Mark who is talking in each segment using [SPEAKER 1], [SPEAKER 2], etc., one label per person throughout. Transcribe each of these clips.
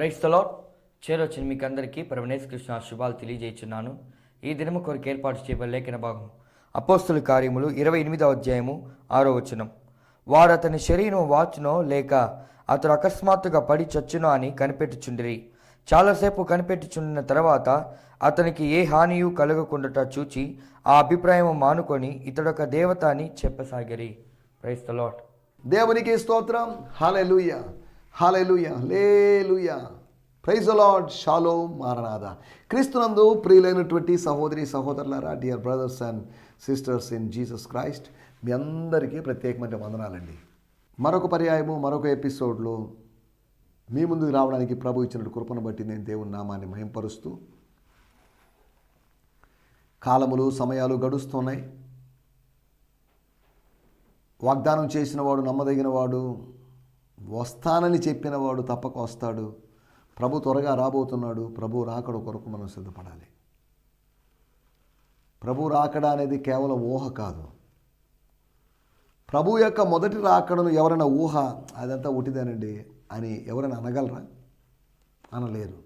[SPEAKER 1] క్రైస్తలో చేరొచ్చిన మీకు అందరికీ పరమనేశ్ కృష్ణ శుభాలు తెలియజేస్తున్నాను ఈ దినము కొరకు ఏర్పాటు చేయబడి లేఖన భాగం. అపోస్తుల కార్యములు ఇరవై ఎనిమిదవ అధ్యాయము ఆరో వచనం. వారు అతని శరీరం వాచునో లేక అతడు అకస్మాత్తుగా పడి చచ్చునో అని కనిపెట్టుచుండిరి. చాలాసేపు కనిపెట్టుచుండిన తర్వాత అతనికి ఏ హానియు కలగకుండా చూచి ఆ అభిప్రాయం మానుకొని ఇతడొక దేవత అని చెప్పసాగిరి. ప్రైస్ ద లాట్
[SPEAKER 2] దేవునికి స్తోత్రం. హాలెలుయ హాలేలుయ లేలుయ ప్రైజ్ లార్డ్ షాలో మారనాథ క్రీస్తునందు ప్రియులైనటువంటి సహోదరి సహోదరులారా dear brothers and sisters in Jesus Christ మీ అందరికీ ప్రత్యేకమైన వందనాలండి. మరొక పర్యాయము మరొక ఎపిసోడ్లో మీ ముందుకు రావడానికి ప్రభు ఇచ్చిన కృపను బట్టి నేను దేవుని నామాన్ని మహింపరుస్తూ కాలములు సమయాలు గడుస్తున్నాయి. వాగ్దానం చేసిన వాడు నమ్మదగిన వాడు వస్తానని చెప్పిన వాడు తప్పక వస్తాడు. ప్రభు త్వరగా రాబోతున్నాడు. ప్రభు రాకడ కొరకు మనం సిద్ధపడాలి. ప్రభు రాకడ అనేది కేవలం ఊహ కాదు. ప్రభు యొక్క మొదటి రాకడను ఎవరైనా ఊహ అదంతా ఒకటిదేనండి అని ఎవరైనా అనగలరా? అనలేరు.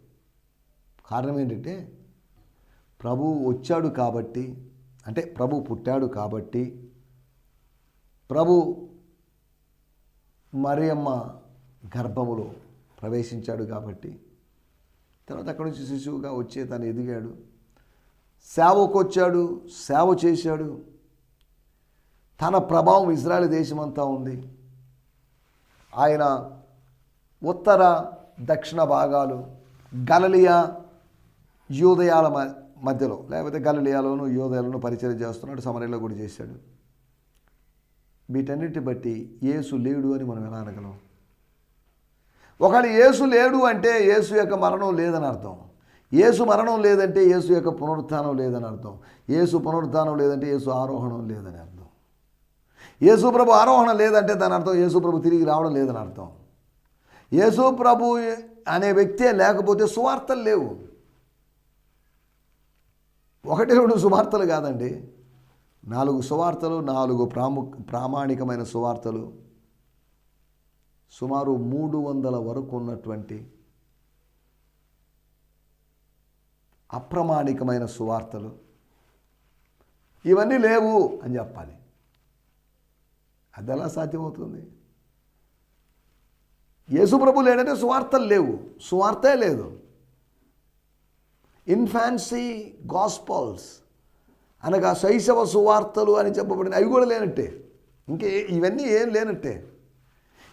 [SPEAKER 2] కారణం ఏంటంటే ప్రభు వచ్చాడు కాబట్టి అంటే ప్రభు పుట్టాడు కాబట్టి ప్రభు మరియమ్మ గర్భములో ప్రవేశించాడు కాబట్టి తర్వాత అక్కడి నుంచి శిశువుగా వచ్చే తను ఎదిగాడు. సేవకు వచ్చాడు సేవ చేశాడు. తన ప్రభావం ఇజ్రాయెల్ దేశమంతా ఉంది. ఆయన ఉత్తర దక్షిణ భాగాలు గలలియా యూదయాల మ- మధ్యలో లేకపోతే గలలియాలోను యూదయాలను పరిచయం చేస్తున్నాడు సమరలో కూడా చేశాడు. వీటన్నిటి బట్టి యేసు లేడు అని మనం ఎలా అనగలం? ఒకవేళ యేసు లేడు అంటే యేసు యొక్క మరణం లేదని అర్థం. యేసు మరణం లేదంటే యేసు యొక్క పునరుత్థానం లేదని అర్థం. యేసు పునరుత్థానం లేదంటే యేసు ఆరోహణం లేదని అర్థం. యేసు ప్రభు ఆరోహణ లేదంటే దాని అర్థం యేసు ప్రభు తిరిగి రావడం లేదని అర్థం. యేసు ప్రభు అనే వ్యక్తే లేకపోతే సువార్తలు లేవు. ఒకటి రెండు సువార్తలు కాదండి. నాలుగు సువార్తలు నాలుగు ప్రాము ప్రామాణికమైన సువార్తలు. సుమారు మూడు వందల వరకు ఉన్నటువంటి అప్రమాణికమైన సువార్తలు. ఇవన్నీ లేవు అని చెప్పాలి. అది ఎలా సాధ్యమవుతుంది యేసుప్రభు లేడంటే సువార్తలు లేవు. సువార్తే లేదు. ఇన్ఫాన్సీ గాస్పల్స్ అనగా శైశవ సువార్తలు అని చెప్పబడిన అవి కూడా లేనట్టే. ఇంకే ఇవన్నీ ఏం లేనట్టే.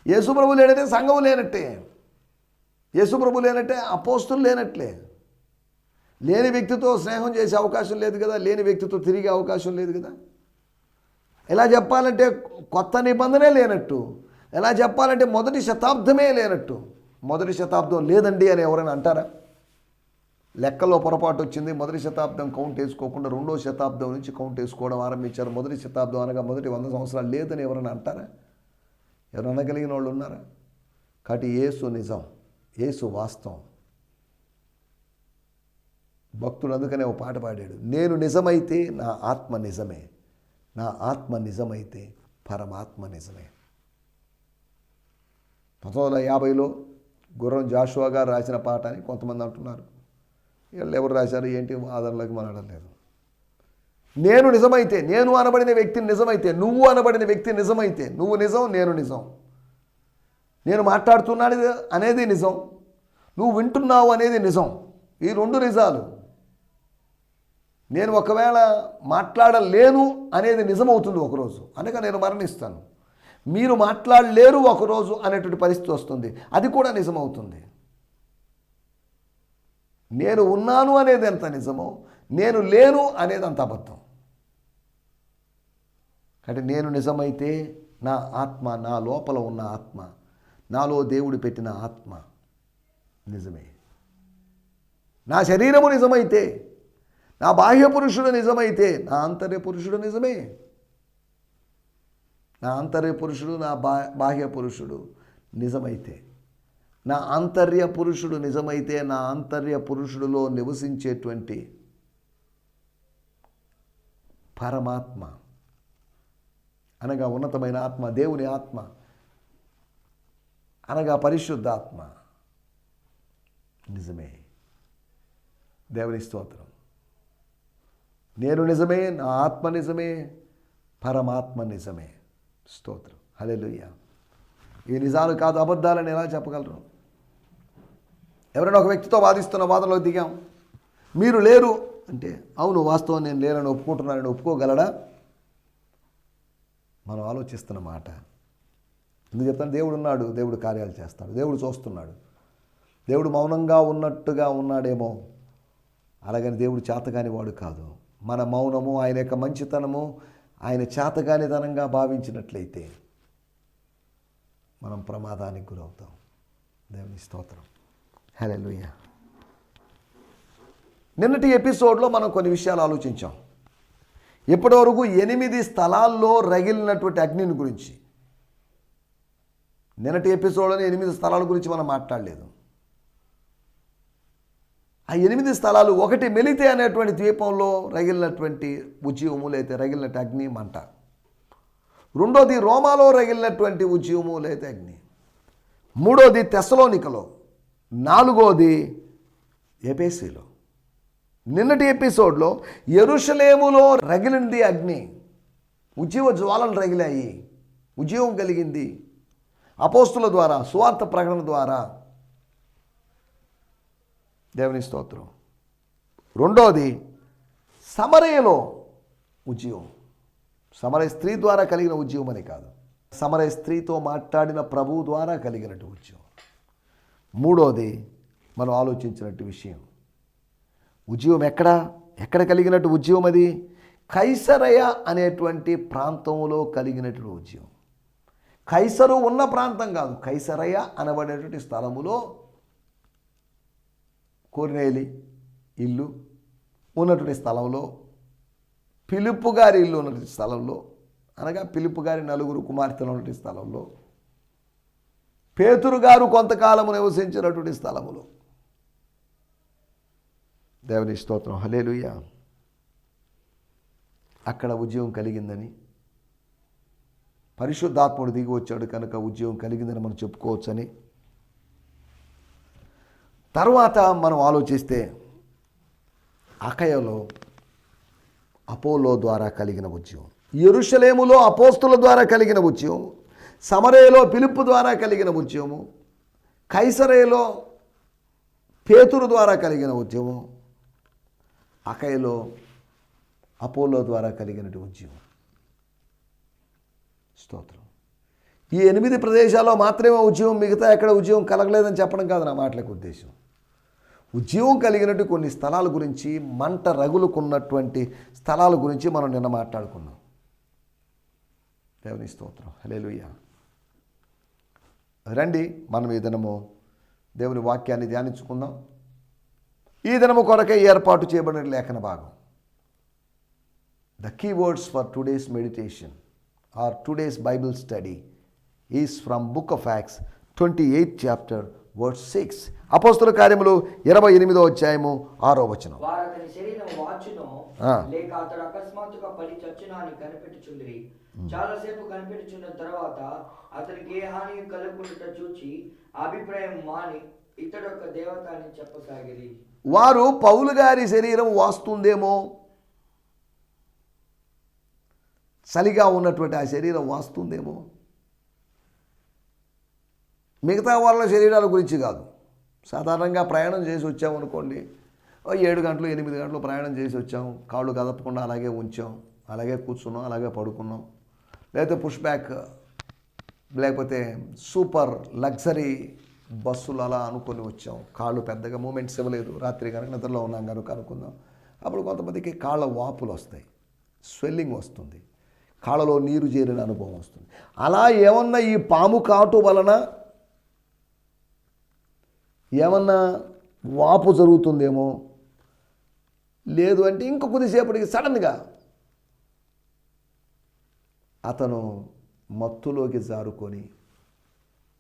[SPEAKER 2] యేసుప్రభు లేనంటే సంఘం లేనట్టే. యేసుప్రభు లేనట్టే అపోస్తులు లేనట్లే. లేని వ్యక్తితో స్నేహం చేసే అవకాశం లేదు కదా లేని వ్యక్తితో తిరిగే అవకాశం లేదు కదా. ఎలా చెప్పాలంటే కొత్త నిబంధనే లేనట్టు. ఎలా చెప్పాలంటే మొదటి శతాబ్దమే లేనట్టు. మొదటి శతాబ్దం లేదండి అని ఎవరైనా అంటారా? లెక్కలో పొరపాటు వచ్చింది. మొదటి శతాబ్దం కౌంట్ వేసుకోకుండా రెండో శతాబ్దం నుంచి కౌంట్ వేసుకోవడం ఆరంభించారు. మొదటి శతాబ్దం అనగా మొదటి వంద సంవత్సరాలు లేదని ఎవరైనా అంటారా? ఎవరు అనగలిగిన వాళ్ళు ఉన్నారా? కాబట్టి ఏసు నిజం. ఏసు వాస్తవం. భక్తుడు అందుకనే ఒక పాట పాడాడు. నేను నిజమైతే నా ఆత్మ నిజమే. నా ఆత్మ నిజమైతే పరమాత్మ నిజమే. పంతొమ్మిది వందల యాభైలో గుర్రం జాషువా గారు రాసిన పాట అని కొంతమంది అంటున్నారు. వీళ్ళు ఎవరు రాశారు ఏంటి? ఆధారంలోకి మనడం లేదు. నేను నిజమైతే నేను అనబడిన వ్యక్తి నిజమైతే నువ్వు అనబడిన వ్యక్తి నిజమైతే నువ్వు నిజం నేను నిజం. నేను మాట్లాడుతున్నాను అనేది నిజం. నువ్వు వింటున్నావు అనేది నిజం. ఈ రెండు నిజాలు. నేను ఒకవేళ మాట్లాడలేను అనేది నిజమవుతుంది ఒకరోజు. అనగా నేను మరణిస్తాను. మీరు మాట్లాడలేరు ఒకరోజు అనేటువంటి పరిస్థితి వస్తుంది. అది కూడా నిజమవుతుంది. నేను ఉన్నాను అనేది ఎంత నిజమో నేను లేను అనేది అంత అబద్ధం. అంటే నేను నిజమైతే నా ఆత్మ నా లోపల ఉన్న ఆత్మ నాలో దేవుడు పెట్టిన ఆత్మ నిజమే. నా శరీరము నిజమైతే నా బాహ్య పురుషుడు నిజమైతే నా ఆంతర్య పురుషుడు నిజమే. నా ఆంతర్య పురుషుడు నా బా బాహ్య పురుషుడు నిజమైతే. నా ఆంతర్య పురుషుడు నిజమైతే నా ఆంతర్య పురుషుడిలో నివసించేటువంటి పరమాత్మ. అనగా ఉన్నతమైన ఆత్మ దేవుని ఆత్మ. అనగా పరిశుద్ధాత్మ. నిజమే. దేవుని స్తోత్రం. నేను నిజమే నా ఆత్మ నిజమే పరమాత్మ నిజమే. స్తోత్రం. హలే ఈ నిజాలు కాదు అబద్ధాలని ఎలా చెప్పగలరు? ఎవరైనా ఒక వ్యక్తితో వాదిస్తున్న వాదనలో దిగాం. మీరు లేరు అంటే అవును వాస్తవం నేను లేనని ఒప్పుకుంటున్నానని ఒప్పుకోగలడా? మనం ఆలోచిస్తున్న మాట. ఎందుకు చెప్తాను? దేవుడు ఉన్నాడు దేవుడు కార్యాలు చేస్తాడు దేవుడు చూస్తున్నాడు. దేవుడు మౌనంగా ఉన్నట్టుగా ఉన్నాడేమో. అలాగని దేవుడు చేతగాని వాడు కాదు. మన మౌనము ఆయన యొక్క మంచితనము ఆయన చేతగానితనంగా భావించినట్లయితే మనం ప్రమాదానికి గురవుతాం. దేవుని స్తోత్రం. హల్లెలూయా నిన్నటి ఎపిసోడ్లో మనం కొన్ని విషయాలు ఆలోచించాం. ఇప్పటివరకు ఎనిమిది స్థలాల్లో రగిలినటువంటి అగ్నిని గురించి. నిన్నటి ఎపిసోడ్లోనే ఎనిమిది స్థలాల గురించి మనం మాట్లాడలేదు. ఆ ఎనిమిది స్థలాలు ఒకటి మెలితే అనేటువంటి ద్వీపంలో రగిలినటువంటి ఉద్యమము లేతే రగిలినట్టు అగ్ని మంట. రెండోది రోమాలో రగిలినటువంటి ఉద్యమము లేతే అగ్ని. మూడోది తెసలోనికలో నాలుగోది ఎపేసీలో నిన్నటి ఎపిసోడ్లో ఎరుషలేములో రగిలింది అగ్ని. ఉద్యోగ జ్వాలలు రగిలాయి. ఉద్యోగం కలిగింది. అపోస్తుల ద్వారా సువార్త ప్రకటన ద్వారా. దేవుని స్తోత్రం. రెండోది సమరయలో ఉద్యోగం సమరయ స్త్రీ ద్వారా కలిగిన ఉద్యోగం అని కాదు. సమరయ స్త్రీతో మాట్లాడిన ప్రభువు ద్వారా కలిగినట్టు ఉద్యోగం మూడోది మనం ఆలోచించినట్టు విషయం. ఉద్యోగం ఎక్కడ? ఎక్కడ కలిగినట్టు ఉద్యోగం అది? కైసరయ అనేటువంటి ప్రాంతంలో కలిగినటువంటి ఉద్యోగం కైసరు ఉన్న ప్రాంతం కాదు కైసరయ అనబడేటువంటి స్థలములో కోరినేలి ఇల్లు ఉన్నటువంటి స్థలంలో పిలుపు గారి ఇల్లు ఉన్నటువంటి స్థలంలో అనగా పిలుపు గారి నలుగురు కుమార్తెలు ఉన్నటువంటి స్థలంలో పేతురు గారు కొంతకాలము నివసించినటువంటి స్థలములో. దేవుని స్తోత్రం. హలేలుయ్య అక్కడ ఉద్యోగం కలిగిందని. పరిశుద్ధాత్ముడు దిగి వచ్చాడు కనుక ఉద్యోగం కలిగిందని మనం చెప్పుకోవచ్చని. తర్వాత మనం ఆలోచిస్తే అకయలో అపోలో ద్వారా కలిగిన ఉద్యోగం ఎరుషలేములో అపోస్తుల ద్వారా కలిగిన ఉద్యోగం సమరయలో పిలుపు ద్వారా కలిగిన ఉద్యమం కైసరయలో పేతురు ద్వారా కలిగిన ఉద్యమం అకయలో అపోలో ద్వారా కలిగినటువంటి ఉద్యమం. స్తోత్రం. ఈ ఎనిమిది ప్రదేశాల్లో మాత్రమే ఉద్యమం మిగతా ఎక్కడ ఉద్యమం కలగలేదని చెప్పడం కాదు నా మాటలకు ఉద్దేశం. ఉద్యమం కలిగినట్టు కొన్ని స్థలాల గురించి మంట రగులుకున్నటువంటి స్థలాల గురించి మనం నిన్న మాట్లాడుకున్నాం. దేవుని స్తోత్రం. హలేలుయ్య రండి మనం ఈ దినము దేవుని వాక్యాన్ని ధ్యానించుకుందాం. ఈ దినము కొరకే ఏర్పాటు చేయబడిన లేఖన భాగం. The keywords for today's meditation are today's Bible study is from book of Acts twenty eighth chapter word six అపోస్తుల కార్యములు ఇరవై ఎనిమిదో అధ్యాయము ఆరో వచనం.
[SPEAKER 1] వారు అతని శరీరం వాచును
[SPEAKER 2] ఆ.
[SPEAKER 1] లేక అతడు అకస్మాత్తుగా పడి చచ్చునా అని కనిపెట్టుచుందిరి చాలాసేపు కనిపెట్టుచున్న తర్వాత అతనికి ఏ హాని కలగకుండా చూచి అభిప్రాయం మాని ఇతడు దేవత అని చెప్పసాగిరి.
[SPEAKER 2] వారు పౌలు గారి శరీరం వాస్తుందేమో? చలిగా ఉన్నటువంటి ఆ శరీరం వాస్తుందేమో? మిగతా వాళ్ళ శరీరాల గురించి కాదు. సాధారణంగా ప్రయాణం చేసి వచ్చామనుకోండి ఓ ఏడు గంటలు ఎనిమిది గంటలు ప్రయాణం చేసి వచ్చాం. కాళ్ళు కదపకుండా అలాగే ఉంచాం. అలాగే కూర్చున్నాం అలాగే పడుకున్నాం. లేకపోతే పుష్ బ్యాక్ లేకపోతే సూపర్ లగ్జరీ బస్సులు అలా అనుకొని వచ్చాం. కాళ్ళు పెద్దగా మూమెంట్స్ ఇవ్వలేదు. రాత్రి కనుక నిద్రలో ఉన్నాం కనుక అనుకుందాం. అప్పుడు కొంతమందికి కాళ్ళ వాపులు వస్తాయి. స్వెల్లింగ్ వస్తుంది. కాళ్ళలో నీరు చేరిన అనుభవం వస్తుంది. అలా ఏమన్నా ఈ పాము కాటు వలన ఏమన్నా వాపు జరుగుతుందేమో? లేదు అంటే ఇంకొద్దిసేపటికి సడన్గా అతను మత్తులోకి జారుకొని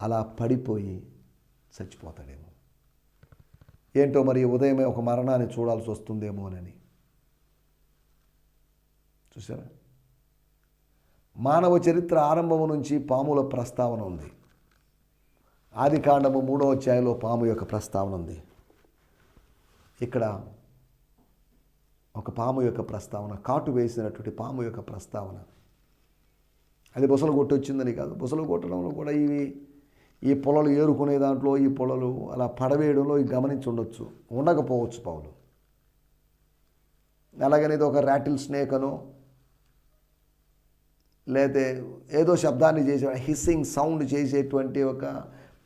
[SPEAKER 2] అలా పడిపోయి చచ్చిపోతాడేమో. ఏంటో మరి ఉదయమే ఒక మరణాన్ని చూడాల్సి వస్తుందేమోనని చూసారా మానవ చరిత్ర ఆరంభం నుంచి పాముల ప్రస్తావన ఉంది. ఆది కాండము మూడో అధ్యాయంలో పాము యొక్క ప్రస్తావన ఉంది. ఇక్కడ ఒక పాము యొక్క ప్రస్తావన కాటు వేసినటువంటి పాము యొక్క ప్రస్తావన. అది బుసలు కొట్టొచ్చిందని కాదు. బుసలు కొట్టడంలో కూడా ఇవి ఈ పొలలు ఏరుకునే దాంట్లో ఈ పొలలు అలా పడవేయడంలో ఇవి గమనించి ఉండొచ్చు ఉండకపోవచ్చు పౌలు. అలాగని ఇది ఒక ర్యాటిల్ స్నేక్ అనో లేతే ఏదో శబ్దాన్ని చేసే హిస్సింగ్ సౌండ్ చేసేటువంటి ఒక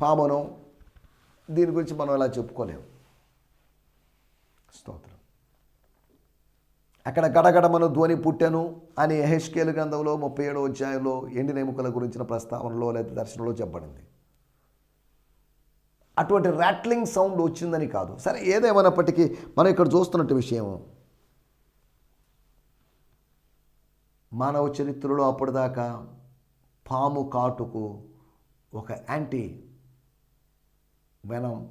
[SPEAKER 2] పామను దీని గురించి మనం ఇలా చెప్పుకోలేము స్తోత్రం. అక్కడ గడగడమను ధ్వని పుట్టెను అని హెచ్కేలు గ్రంథంలో ముప్పై ఏడో అధ్యాయంలో ఎండిన ఎముకల గురించిన ప్రస్తావనలో లేదా దర్శనంలో చెప్పబడింది. అటువంటి ర్యాట్లింగ్ సౌండ్ వచ్చిందని కాదు. సరే ఏదేమైనప్పటికీ మనం ఇక్కడ చూస్తున్నట్టు విషయం మానవ చరిత్రలో అప్పటిదాకా పాము కాటుకు ఒక యాంటీ వెనం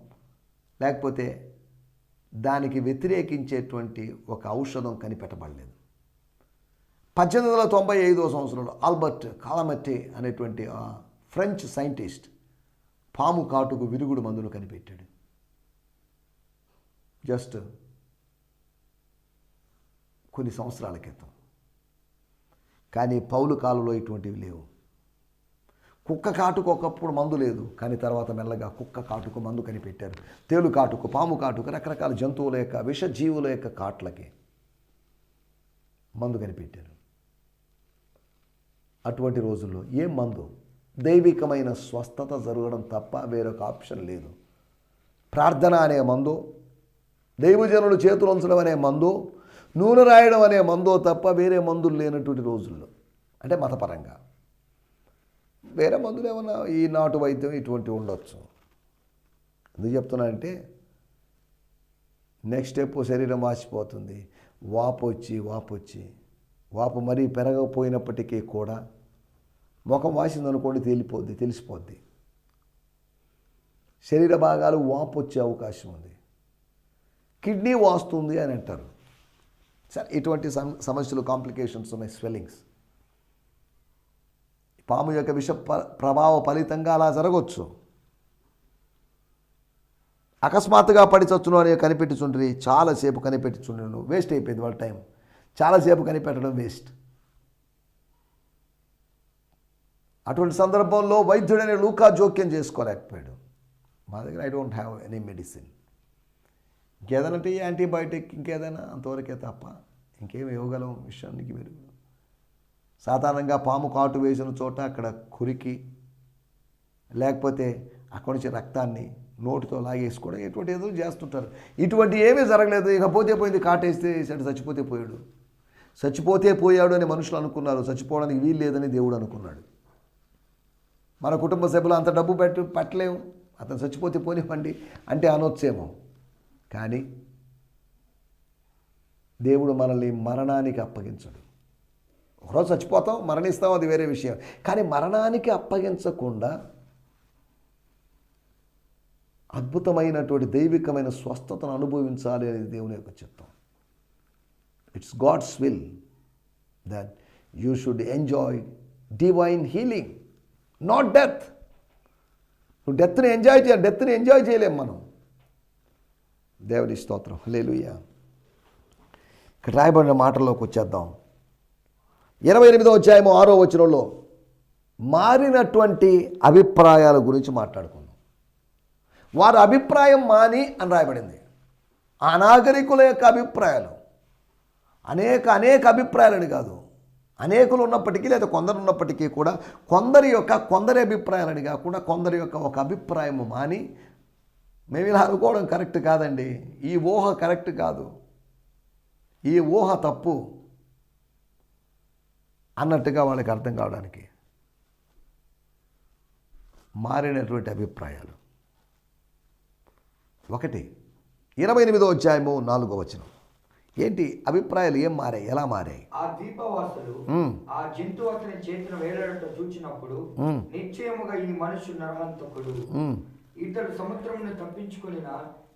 [SPEAKER 2] లేకపోతే దానికి వ్యతిరేకించేటువంటి ఒక ఔషధం కనిపెట్టబడలేదు. పద్దెనిమిది వందల తొంభై ఐదో సంవత్సరంలో ఆల్బర్ట్ కాలమట్టి అనేటువంటి ఫ్రెంచ్ సైంటిస్ట్ పాము కాటుకు విరుగుడు మందును కనిపెట్టాడు. జస్ట్ కొన్ని సంవత్సరాల క్రితం. కానీ పౌలు కాలంలో ఇటువంటివి లేవు. కుక్క కాటుకు ఒకప్పుడు మందు లేదు కానీ తర్వాత మెల్లగా కుక్క కాటుకు మందు కనిపెట్టారు. తేలు కాటుకు పాము కాటుకు రకరకాల జంతువుల యొక్క విషజీవుల యొక్క కాట్లకి మందు కనిపెట్టారు. అటువంటి రోజుల్లో ఏం మందు దైవికమైన స్వస్థత జరగడం తప్ప వేరొక ఆప్షన్ లేదు. ప్రార్థన అనే మందు దైవజనులు చేతులు ఉంచడం అనే మందు నూనె రాయడం అనే మందో తప్ప వేరే మందులు లేనటువంటి రోజుల్లో అంటే మతపరంగా. వేరే మందులు ఏమన్నా ఈ నాటు వైద్యం ఇటువంటివి ఉండొచ్చు. ఎందుకు చెప్తున్నానంటే నెక్స్ట్ స్టెప్ శరీరం వాసిపోతుంది వాపు వచ్చి వాపు వచ్చి. వాపు మరీ పెరగకపోయినప్పటికీ కూడా ముఖం వాసిందనుకోండి తేలిపోద్ది తెలిసిపోద్ది. శరీర భాగాలు వాపు వచ్చే అవకాశం ఉంది. కిడ్నీ వాస్తుంది అని అంటారు. సరే ఇటువంటి సమ- సమస్యలు కాంప్లికేషన్స్ ఉన్నాయి స్వెల్లింగ్స్ పాము యొక్క విష ప్రభావ ఫలితంగా అలా జరగవచ్చు అకస్మాత్తుగా పడి చచ్చును అని కనిపెట్టుచుండ్రి చాలాసేపు కనిపెట్టుచుండ్రు వేస్ట్ అయిపోయింది వాళ్ళ టైం చాలాసేపు కనిపెట్టడం వేస్ట్ అటువంటి సందర్భంలో వైద్యుడనే లూకా జోక్యం చేసుకోలేకపోయాడు. మా దగ్గర I don't have any medicine ఇంకేదైనా అంటే యాంటీబయాటిక్ ఇంకేదైనా అంతవరకే తప్ప ఇంకేం ఇవ్వగలం విషయానికి మీరు. సాధారణంగా పాము కాటు వేసిన చోట అక్కడ కురికి లేకపోతే అక్కడి నుంచి రక్తాన్ని నోటితో లాగేసుకోవడం ఎటువంటి ఏదో చేస్తుంటారు. ఇటువంటి ఏమీ జరగలేదు. ఇక పోతే పోయింది కాటేస్తే సరే చచ్చిపోతే పోయాడు. చచ్చిపోతే పోయాడు అని మనుషులు అనుకున్నారు. చచ్చిపోవడానికి వీలు లేదని దేవుడు అనుకున్నాడు. మన కుటుంబ సభ్యులు అంత డబ్బు పెట్ట పెట్టలేము. అతను చచ్చిపోతే పోనివ్వండి అంటే అనొచ్చేమో. కానీ దేవుడు మనల్ని మరణానికి అప్పగించడు. ఒకరోజు చచ్చిపోతాం మరణిస్తాం అది వేరే విషయం. కానీ మరణానికి అప్పగించకుండా అద్భుతమైనటువంటి దైవికమైన స్వస్థతను అనుభవించాలి అనేది దేవుని యొక్క చిత్తం. It's God's will that you should enjoy divine healing not death నువ్వు డెత్ని ఎంజాయ్ చేయాలి డెత్ని ఎంజాయ్ చేయలేం మనం. దేవుని స్తోత్రం. లేలుయ్యా ఇక్కడ రాయబడిన మాటల్లోకి వచ్చేద్దాం. ఇరవై ఎనిమిదో అధ్యాయము ఆరో వచనంలో మారినటువంటి అభిప్రాయాల గురించి మాట్లాడుకుందాం. వారి అభిప్రాయం మాని అని రాయబడింది. అనాగరికుల యొక్క అభిప్రాయాలు. అనేక అనేక అభిప్రాయాలని కాదు. అనేకులు ఉన్నప్పటికీ లేదా కొందరు ఉన్నప్పటికీ కూడా కొందరి యొక్క కొందరి అభిప్రాయాలని కాకుండా కొందరి యొక్క ఒక అభిప్రాయము మాని మేము ఇలా అనుకోవడం కరెక్ట్ కాదండి. ఈ ఊహ కరెక్ట్ కాదు. ఈ ఊహ తప్పు. అన్నట్టుగా వాళ్ళకి అర్థం కావడానికి మారినటువంటి అభిప్రాయాలు. ఒకటి ఇరవై ఎనిమిదో అధ్యాయము నాలుగో వచనం. ఏంటి? అభిప్రాయాలు ఏం మారాయి? ఎలా మారాయి?
[SPEAKER 1] ఆ దీపవాసులు. ఆ జంతువు అతని చేతిని వేలాడట చూచినప్పుడు. నిశ్చయముగా ఈ మనుషు నరహంతకుడు. ఇతడు సముద్రమును తప్పించుకొనిన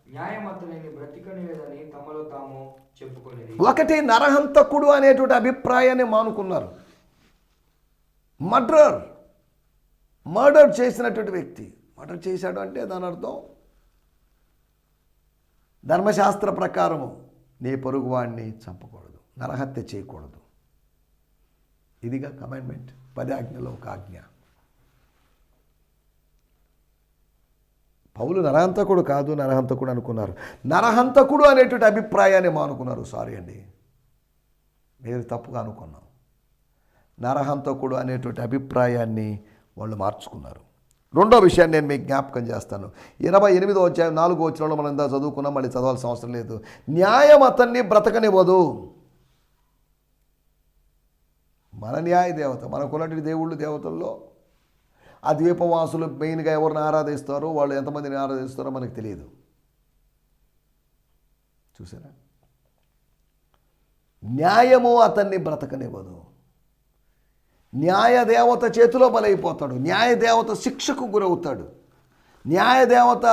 [SPEAKER 1] న్యాయం అతనిని బ్రతికనేదని తమలో తాము చెప్పుకొనిది
[SPEAKER 2] ఒకటి నరహంతకుడు అనేటువంటి అభిప్రాయాన్ని మానుకున్నారు. మర్డర్ మర్డర్ చేసినటువంటి వ్యక్తి. మర్డర్ చేశాడు అంటే దాని అర్థం ధర్మశాస్త్ర ప్రకారము నీ పొరుగువాడిని చంపకూడదు నరహత్య చేయకూడదు. ఇదిగా కమాండ్మెంట్ పది ఆజ్ఞలో ఒక ఆజ్ఞ. పౌలు నరహంతకుడు కాదు నరహంతకుడు అనుకున్నారు. నరహంతకుడు అనేటువంటి అభిప్రాయాన్ని మానుకున్నారు. సారీ అండి మీరు తప్పుగా అనుకున్నాం నరహంతకుడు అనేటువంటి అభిప్రాయాన్ని వాళ్ళు మార్చుకున్నారు. రెండో విషయాన్ని నేను మీకు జ్ఞాపకం చేస్తాను. ఇరవై ఎనిమిదో వచ్చాయి నాలుగో వచ్చిన మనం ఇందా చదువుకున్నాం మళ్ళీ చదవాల్సిన అవసరం లేదు. న్యాయం అతన్ని బ్రతకనివ్వదు. మన న్యాయ దేవత మనకున్నటువంటి దేవుళ్ళు దేవతల్లో ఆ ద్వీపవాసులు మెయిన్గా ఎవరిని ఆరాధిస్తారో వాళ్ళు ఎంతమందిని ఆరాధిస్తారో మనకు తెలియదు. చూసారా? న్యాయము అతన్ని బ్రతకనివ్వదు. న్యాయదేవత చేతిలో బలైపోతాడు. న్యాయదేవత శిక్షకు గురవుతాడు. న్యాయదేవత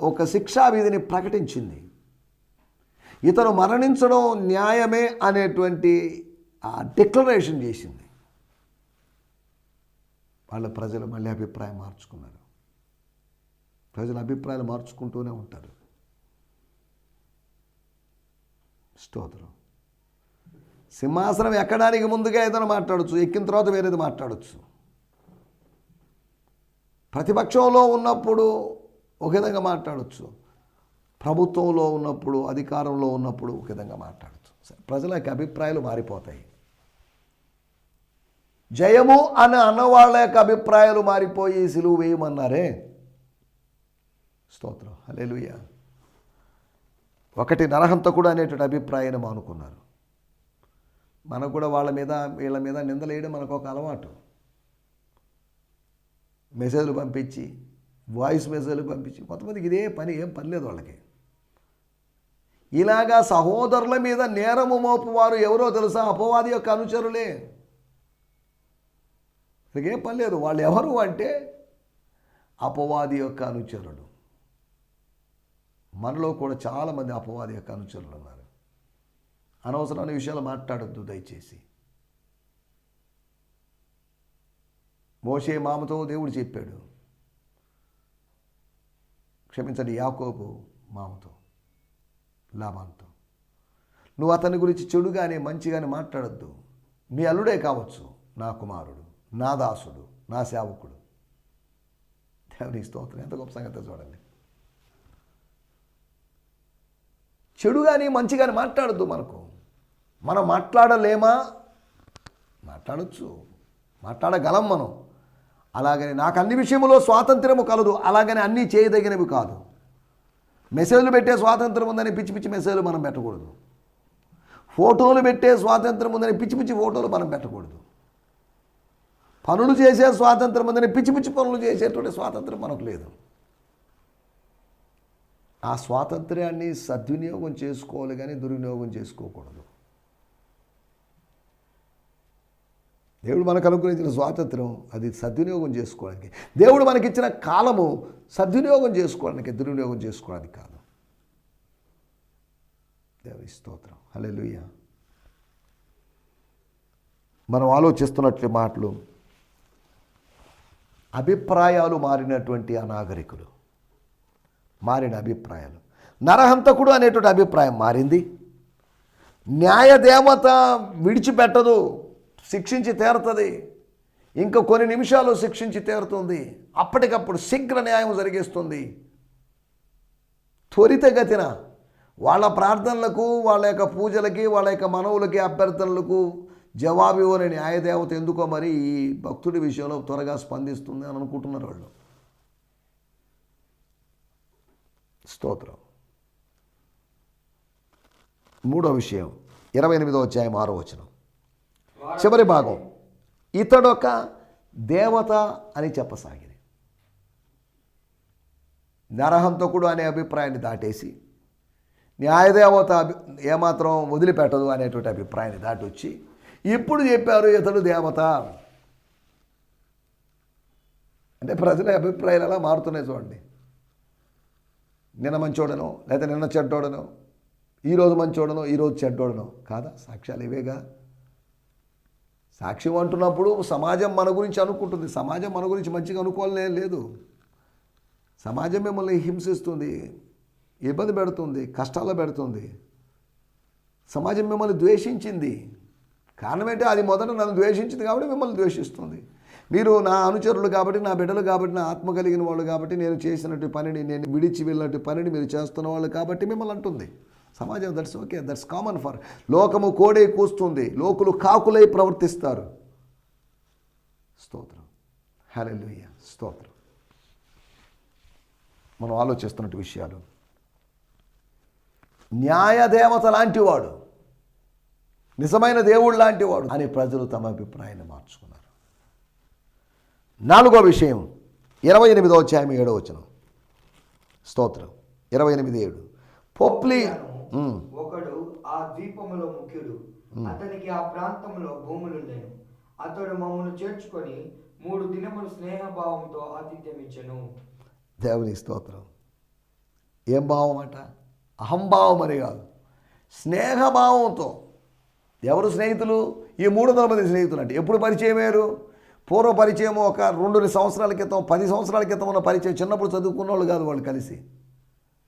[SPEAKER 2] ఒక శిక్షా విధిని ప్రకటించింది. ఇతను మరణించడం న్యాయమే అనేటువంటి ఆ డిక్లరేషన్ చేసింది. వాళ్ళ ప్రజలు మళ్ళీ అభిప్రాయం మార్చుకున్నారు. ప్రజల అభిప్రాయాలు మార్చుకుంటూనే ఉంటారు. స్తోత్రం. సింహాసనం ఎక్కడానికి ముందుగా ఏదైనా మాట్లాడచ్చు ఎక్కిన తర్వాత వేరేది మాట్లాడచ్చు. ప్రతిపక్షంలో ఉన్నప్పుడు ఒక విధంగా మాట్లాడచ్చు. ప్రభుత్వంలో ఉన్నప్పుడు అధికారంలో ఉన్నప్పుడు ఒక విధంగా మాట్లాడచ్చు. సరే, ప్రజల యొక్క అభిప్రాయాలు మారిపోతాయి. జయము అని అన్నవాళ్ళ యొక్క అభిప్రాయాలు మారిపోయి సిలువు వేయమన్నారే? స్తోత్రం. అలెలుయ్య ఒకటి నరహంతకుడు అనేటువంటి అభిప్రాయాన్ని మానుకున్నారు. మనకు కూడా వాళ్ళ మీద వీళ్ళ మీద నిందలేయడం మనకు ఒక అలవాటు. మెసేజ్లు పంపించి వాయిస్ మెసేజ్లు పంపించి కొంతమందికి ఇదే పని ఏం పని లేదు వాళ్ళకి. ఇలాగా సహోదరుల మీద నేరము మోపువారు ఎవరో తెలుసా? అపవాది యొక్క అనుచరులే. వీళ్ళకి ఏం పని లేదు. వాళ్ళు ఎవరు అంటే అపవాది యొక్క అనుచరుడు మనలో కూడా చాలామంది అపవాది యొక్క అనుచరులు ఉన్నారు. అనవసరమైన విషయాలు మాట్లాడొద్దు దయచేసి. మోషే మామతో దేవుడు చెప్పాడు క్షమించండి యాకోబు మామతో లాభంతో నువ్వు అతని గురించి చెడుగానే మంచిగానే మాట్లాడొద్దు. మీ అల్లుడే కావచ్చు నా కుమారుడు నా దాసుడు నా సేవకుడు. దేవుని స్తోత్రం ఎంత గొప్ప సంగతి చూడండి. చెడు కానీ మంచి కానీ మాట్లాడద్దు మనకు. మనం మాట్లాడలేమా? మాట్లాడచ్చు. మాట్లాడగలం మనం. అలాగని నాకు అన్ని విషయంలో స్వాతంత్రము కలదు. అలాగని అన్నీ చేయదగినవి కాదు. మెసేజ్లు పెట్టే స్వాతంత్రం ఉందని పిచ్చి పిచ్చి మెసేజ్లు మనం పెట్టకూడదు. ఫోటోలు పెట్టే స్వాతంత్రం ఉందని పిచ్చి పిచ్చి ఫోటోలు మనం పెట్టకూడదు. పనులు చేసే స్వాతంత్రం ఉందని పిచ్చి పిచ్చి పనులు చేసేటువంటి స్వాతంత్రం మనకు లేదు. ఆ స్వాతంత్ర్యాన్ని సద్వినియోగం చేసుకోవాలి కానీ దుర్వినియోగం చేసుకోకూడదు. దేవుడు మనకు అనుగ్రహించిన స్వాతంత్రం అది సద్వినియోగం చేసుకోవడానికి. దేవుడు మనకిచ్చిన కాలము సద్వినియోగం చేసుకోవడానికి దుర్వినియోగం చేసుకోవడానికి కాదు. దేవుని స్తోత్రం. హల్లెలూయ. మనం ఆలోచిస్తున్నట్లు మాటలు అభిప్రాయాలు మారినటువంటి అనాగరికులు మారిన అభిప్రాయాలు. నరహంతకుడు అనేటువంటి అభిప్రాయం మారింది. న్యాయదేవత విడిచిపెట్టదు. శిక్షించి తీరుతుంది. ఇంకా కొన్ని నిమిషాలు శిక్షించి తీరుతుంది. అప్పటికప్పుడు శీఘ్ర న్యాయం జరిగిస్తుంది. త్వరితగతిన వాళ్ళ ప్రార్థనలకు వాళ్ళ యొక్క పూజలకి వాళ్ళ యొక్క మనవులకి అభ్యర్థనలకు జవాబు ఇవ్వని న్యాయదేవత ఎందుకో మరి ఈ భక్తుడి విషయంలో త్వరగా స్పందిస్తుంది అని అనుకుంటున్నారు వాళ్ళు. స్తోత్రం. మూడో విషయం ఇరవై ఎనిమిదో అధ్యాయం ఆరో వచనం. చివరి భాగం. ఇతడొక దేవత అని చెప్పసాగింది నరహంతకుడు అనే అభిప్రాయాన్ని దాటేసి న్యాయదేవత అభి ఏమాత్రం వదిలిపెట్టదు అనేటువంటి అభిప్రాయాన్ని దాటి వచ్చి ఇప్పుడు చెప్పారు ఇతడు దేవత. అంటే ప్రజల అభిప్రాయాలు ఎలా మారుతున్నాయి చూడండి. నిన్న మంచోడను లేకపోతే నిన్న చెడ్డోడను ఈరోజు మంచోడను ఈరోజు చెడ్డోడను. కాదా? సాక్ష్యాలు ఇవేగా? సాక్ష్యం అంటున్నప్పుడు సమాజం మన గురించి అనుకుంటుంది. సమాజం మన గురించి మంచిగా అనుకోవాలనే లేదు. సమాజం మిమ్మల్ని హింసిస్తుంది ఇబ్బంది పెడుతుంది కష్టాల్లో పెడుతుంది. సమాజం మిమ్మల్ని ద్వేషించింది. కారణం ఏంటి? అది మొదట నన్ను ద్వేషించింది కాబట్టి మిమ్మల్ని ద్వేషిస్తుంది. మీరు నా అనుచరులు కాబట్టి నా బిడ్డలు కాబట్టి నా ఆత్మ కలిగిన వాళ్ళు కాబట్టి నేను చేసినట్టు పనిని నేను విడిచి వెళ్ళినట్టు పనిని మీరు చేస్తున్న వాళ్ళు కాబట్టి మిమ్మల్ని అంటుంది. సమాజం that's okay that's common for. లోకము కోడే కూస్తుంది లోకులు కాకులై ప్రవర్తిస్తారు. స్తోత్రం. హల్లెలూయా స్తోత్రం. మనం ఆలోచిస్తున్నట్టు విషయాలు. న్యాయదేవత లాంటివాడు నిజమైన దేవుడు లాంటివాడు అని ప్రజలు తమ అభిప్రాయాన్ని మార్చుకున్నారు. నాలుగో విషయం ఇరవై ఎనిమిదో అధ్యాయం ఏడో వచ్చిన స్తోత్రం. ఇరవై ఎనిమిది ఏడు. పొప్లి
[SPEAKER 1] ఒకడు ఆ ద్వీపములో ముఖ్యుడు. అతనికి ఆ ప్రాంతంలో భూములుండెను. అతడు మమ్మల్ని చేర్చుకొని మూడు దినములు స్నేహభావంతో ఆతిథ్యం ఇచ్చెను
[SPEAKER 2] దేవుని స్తోత్రం. ఏం భావం అట? అహంభావం అని కాదు. స్నేహభావంతో. ఎవరు స్నేహితులు? ఈ మూడు వందల మంది స్నేహితులు అంటే. ఎప్పుడు పరిచయం అయ్యారు? పూర్వ పరిచయం ఒక రెండు సంవత్సరాల క్రితం పది సంవత్సరాల క్రితం ఉన్న పరిచయం చిన్నప్పుడు చదువుకున్న వాళ్ళు కాదు వాళ్ళు కలిసి.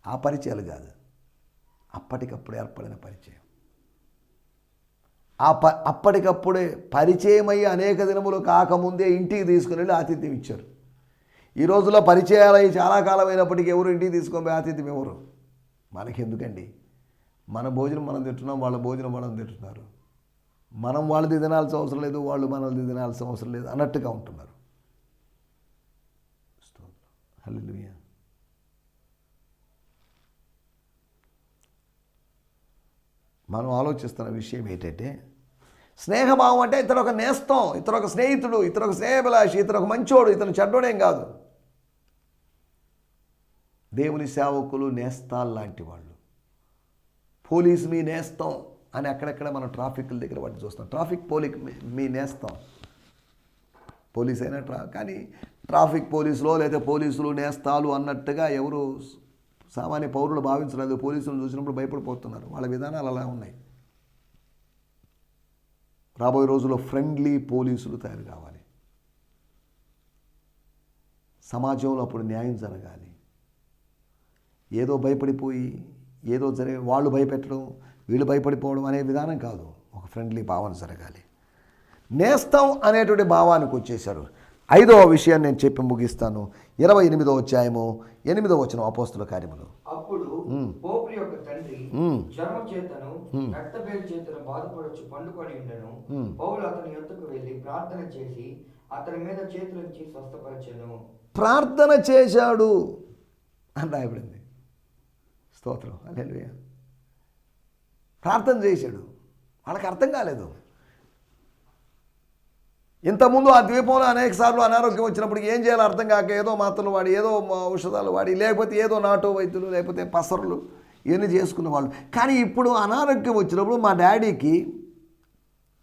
[SPEAKER 2] ఆ పరిచయాలు కాదు. అప్పటికప్పుడు ఏర్పడిన పరిచయం. ఆ ప అప్పటికప్పుడే పరిచయమయ్యి అనేక దినములు కాకముందే ఇంటికి తీసుకుని వెళ్ళి ఆతిథ్యం ఇచ్చారు. ఈ రోజుల్లో పరిచయాలయ్యి చాలా కాలం అయినప్పటికీ ఎవరు ఇంటికి తీసుకొని పోయి ఆతిథ్యం ఎవరు? మనకెందుకండి? మన భోజనం మనం తింటున్నాం వాళ్ళ భోజనం మనం తింటున్నారు. మనం వాళ్ళది తినాల్సిన అవసరం లేదు వాళ్ళు మనల్ని తినాల్సిన అవసరం లేదు అన్నట్టుగా ఉంటున్నారు. హలో మనం ఆలోచిస్తున్న విషయం ఏంటంటే స్నేహభావం అంటే ఇతను ఒక నేస్తం ఇతను ఒక స్నేహితుడు ఇతను ఒక స్నేహభిలాషి ఇతను ఒక మంచోడు ఇతను చెడ్డోడేం కాదు. దేవుని సేవకులు నేస్తాలు లాంటి వాళ్ళు. పోలీస్ మీ నేస్తం అని అక్కడక్కడ మనం ట్రాఫిక్ల దగ్గర వాటిని చూస్తాం. ట్రాఫిక్ పోలీస్ మీ నేస్తం. పోలీస్ అయినా ట్రా కానీ ట్రాఫిక్ పోలీసులో లేదా పోలీసులు నేస్తాలు అన్నట్టుగా ఎవరు సామాన్య పౌరులు భావించలేదు పోలీసులను చూసినప్పుడు భయపడిపోతున్నారు. వాళ్ళ విధానాలు అలా ఉన్నాయి. రాబోయే రోజుల్లో ఫ్రెండ్లీ పోలీసులు తయారు కావాలి. సమాజంలో అప్పుడు న్యాయం జరగాలి. ఏదో భయపడిపోయి ఏదో జరిగే వాళ్ళు భయపెట్టడం వీళ్ళు భయపడిపోవడం అనే విధానం కాదు. ఒక ఫ్రెండ్లీ భావన జరగాలి. నేస్తం అనేటువంటి భావానికి వచ్చేశారు. ఐదవ విషయాన్ని నేను చెప్పి ముగిస్తాను. ఇరవై ఎనిమిదో అధ్యాయము ఎనిమిదో వచ్చిన అపోస్తుల కార్యములు.
[SPEAKER 1] అప్పుడు పోపురి యొక్క తండ్రి చేతను చేతను బాధపడొచ్చు పండుకొని ఉండెను. పౌలు అతని యొద్దకు వెళ్ళి ప్రార్థన చేసి అతని మీద చేతులుంచి స్వస్థపరచెను.
[SPEAKER 2] ప్రార్థన చేశాడు అని రాయబడింది. స్తోత్రం. అల్లెలుయ ప్రార్థన చేశాడు. వాళ్ళకి అర్థం కాలేదు. ఇంతకుముందు ఆ ద్వీపంలో అనేక సార్లు అనారోగ్యం వచ్చినప్పుడు ఏం చేయాలో అర్థం కాక ఏదో మాత్రలు వాడి ఏదో ఔషధాలు వాడి లేకపోతే ఏదో నాటు వైద్యులు లేకపోతే పసరులు ఇవన్నీ చేసుకునేవాళ్ళు కానీ ఇప్పుడు అనారోగ్యం వచ్చినప్పుడు మా డాడీకి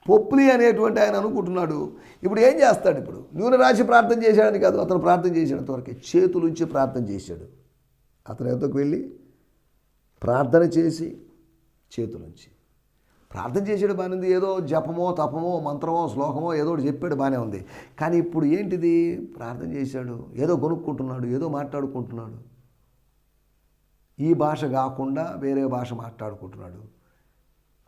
[SPEAKER 2] పొప్లి అనేటువంటి ఆయన అనుకుంటున్నాడు. ఇప్పుడు ఏం చేస్తాడు ఇప్పుడు? నూనె రాసి ప్రార్థన చేశాడని కాదు అతను ప్రార్థన చేసేంత వరకు చేతులుంచి ప్రార్థన చేశాడు. అతను ఎంతకు వెళ్ళి? ప్రార్థన చేసి చేతులుంచి ప్రార్థన చేసాడు బాగానే ఉంది. ఏదో జపమో తపమో మంత్రమో శ్లోకమో ఏదో ఒకటి చెప్పాడు బాగానే ఉంది. కానీ ఇప్పుడు ఏంటిది? ప్రార్థన చేశాడు. ఏదో కొనుక్కుంటున్నాడు ఏదో మాట్లాడుకుంటున్నాడు. ఈ భాష కాకుండా వేరే భాష మాట్లాడుకుంటున్నాడు.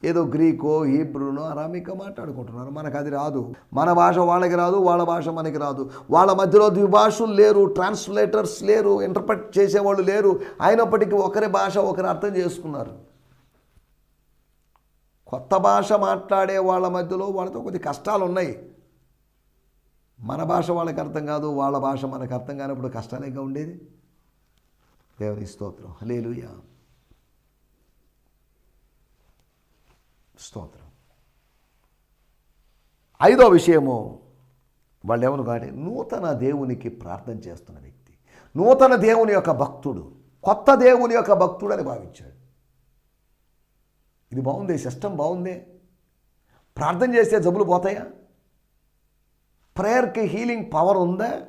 [SPEAKER 2] ఏదో గ్రీకో హీబ్రూనో అరామికో మాట్లాడుకుంటున్నారు. మనకు అది రాదు. మన భాష వాళ్ళకి రాదు వాళ్ళ భాష మనకి రాదు. వాళ్ళ మధ్యలో ద్విభాషలు లేరు ట్రాన్స్లేటర్స్ లేరు ఇంటర్ప్రెట్ చేసేవాళ్ళు లేరు. అయినప్పటికీ ఒకరి భాష ఒకరు అర్థం చేసుకున్నారు. కొత్త భాష మాట్లాడే వాళ్ళ మధ్యలో వాళ్ళతో కొద్ది కష్టాలు ఉన్నాయి మన భాష వాళ్ళకి అర్థం కాదు వాళ్ళ భాష మనకు అర్థం కానప్పుడు కష్టాలేగా ఉండేది? దేవుని స్తోత్రం. హలేలుయా స్తోత్రం. ఐదో విషయము వాళ్ళు ఏమను కానీ నూతన దేవునికి ప్రార్థన చేస్తున్న వ్యక్తి నూతన దేవుని యొక్క భక్తుడు కొత్త దేవుని యొక్క భక్తుడు అని భావించాడు. ఇది బాగుంది సిస్టమ్ బాగుంది. ప్రార్థన చేస్తే జబ్బులు పోతాయా? ప్రేయర్కి హీలింగ్ పవర్ ఉందా?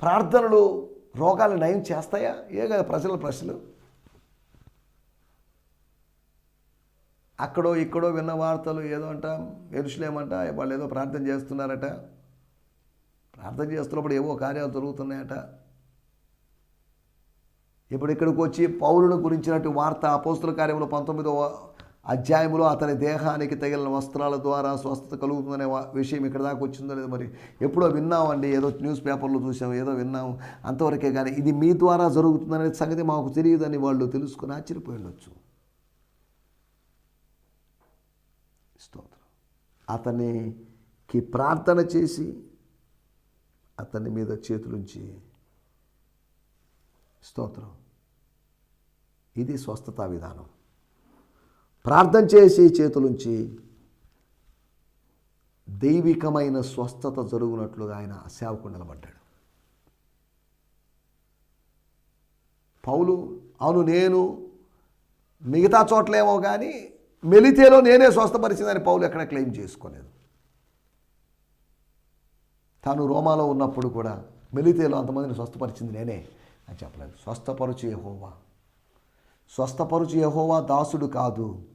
[SPEAKER 2] ప్రార్థనలు రోగాలు నయం చేస్తాయా? ఏ కదా ప్రజల ప్రశ్నలు. అక్కడో ఇక్కడో విన్న వార్తలు ఏదో అంట ఎరుషులేమంట వాళ్ళు ఏదో ప్రార్థన చేస్తున్నారట. ప్రార్థన చేస్తున్నప్పుడు ఏవో కార్యాలు జరుగుతున్నాయట. ఇప్పుడు ఇక్కడికి వచ్చి పౌరుని గురించినట్టు వార్త అపోస్తుల కార్యంలో పంతొమ్మిదవ అధ్యాయంలో అతని దేహానికి తగిలిన వస్త్రాల ద్వారా స్వస్థత కలుగుతుందనే విషయం ఇక్కడ దాకా వచ్చిందో లేదు మరి ఎప్పుడో విన్నామండి. ఏదో న్యూస్ పేపర్లో చూసాం ఏదో విన్నాం అంతవరకే కానీ ఇది మీ ద్వారా జరుగుతుందనే సంగతి మాకు తెలియదని వాళ్ళు తెలుసుకుని ఆశ్చర్యపోయి ఉండొచ్చు. స్తోత్రం. అతనికి ప్రార్థన చేసి అతని మీద చేతులుంచి స్తోత్రం. ఇది స్వస్థత విధానం. ప్రార్థన చేసే చేతులుంచి దైవికమైన స్వస్థత జరుగునట్లుగా ఆయన సేవకు నిలబడ్డాడు. పౌలు అవును నేను మిగతా చోట్లేమో కానీ మెలితేలో నేనే స్వస్థపరిచిందని పౌలు ఎక్కడ క్లెయిమ్ చేసుకోలేదు. తాను రోమాలో ఉన్నప్పుడు కూడా మెలితేలో అంతమందిని స్వస్థపరిచింది నేనే అని చెప్పలేదు. స్వస్థపరుచు హోవా స్వస్థపరుచు యహోవా దాసుడు కాదు.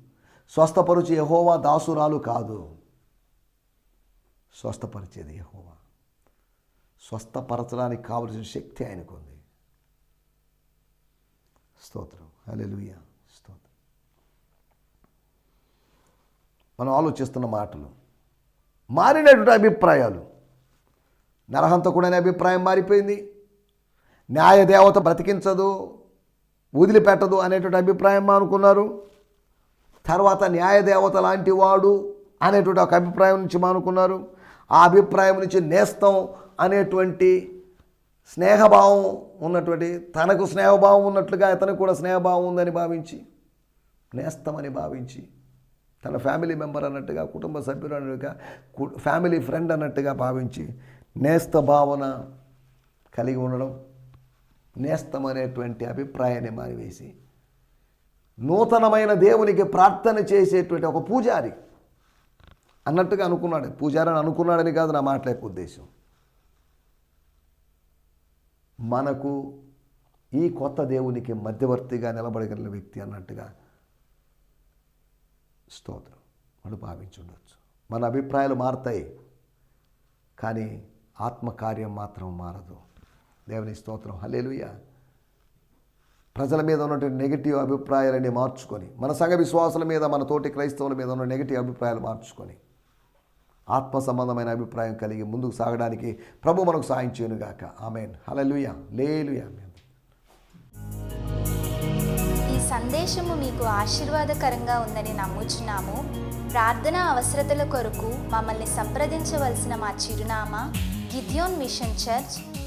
[SPEAKER 2] స్వస్థపరుచు యహోవా దాసురాలు కాదు. స్వస్థపరిచేది యహోవా. స్వస్థపరచడానికి కావలసిన శక్తి ఆయనకు ఉంది స్తోత్రం. హలెలుయ స్తోత్రం. మనం ఆలోచిస్తున్న మాటలు. మారినటువంటి అభిప్రాయాలు. నరహంతకుడనే అభిప్రాయం మారిపోయింది. న్యాయదేవత బ్రతికించదు. వదిలిపెట్టదు అనేటువంటి అభిప్రాయం అనుకున్నారు తర్వాత న్యాయదేవత లాంటి వాడు అనేటువంటి ఒక అభిప్రాయం నుంచి మానుకున్నారు. ఆ అభిప్రాయం నుంచి నేస్తం అనేటువంటి స్నేహభావం ఉన్నటువంటి తనకు స్నేహభావం ఉన్నట్లుగా ఇతనికి కూడా స్నేహభావం ఉందని భావించి నేస్తమని భావించి తన ఫ్యామిలీ మెంబర్ అన్నట్టుగా కుటుంబ సభ్యులు అన్నట్టుగా కు- ఫ్యామిలీ ఫ్రెండ్ అన్నట్టుగా భావించి నేస్త భావన కలిగి ఉండడం నేస్తం అనేటువంటి అభిప్రాయాన్ని మారివేసి నూతనమైన దేవునికి ప్రార్థన చేసేటువంటి ఒక పూజారి అన్నట్టుగా అనుకున్నాడు. పూజారి అని అనుకున్నాడని కాదు నా మాటలేక ఉద్దేశం. మనకు ఈ కొత్త దేవునికి మధ్యవర్తిగా నిలబడగలిగిన వ్యక్తి అన్నట్టుగా స్తోత్రం. వాళ్ళు భావించుండొచ్చు మన అభిప్రాయాలు మారతాయి కానీ ఆత్మకార్యం మాత్రం మారదు. దేవుని స్తోత్రం. హలేలుయ ప్రజల మీద ఉన్నటువంటి నెగిటివ్ అభిప్రాయాలని మార్చుకొని మన సంఘ విశ్వాసుల మీద మన తోటి క్రైస్తవుల మీద ఉన్న నెగిటివ్ అభిప్రాయాలు మార్చుకొని ఆత్మ సంబంధమైన అభిప్రాయం కలిగి ముందుకు సాగడానికి ప్రభు మనకు సాయం చేయనుగాక. ఆమెన్. హలలుయ లేలుయ
[SPEAKER 3] ఈ సందేశము మీకు ఆశీర్వాదకరంగా ఉందని నమ్ముచున్నాము. ప్రార్థన అవసరతల కొరకు మమ్మల్ని సంప్రదించవలసిన మా చిరునామా గిద్యోన్ మిషన్ చర్చ్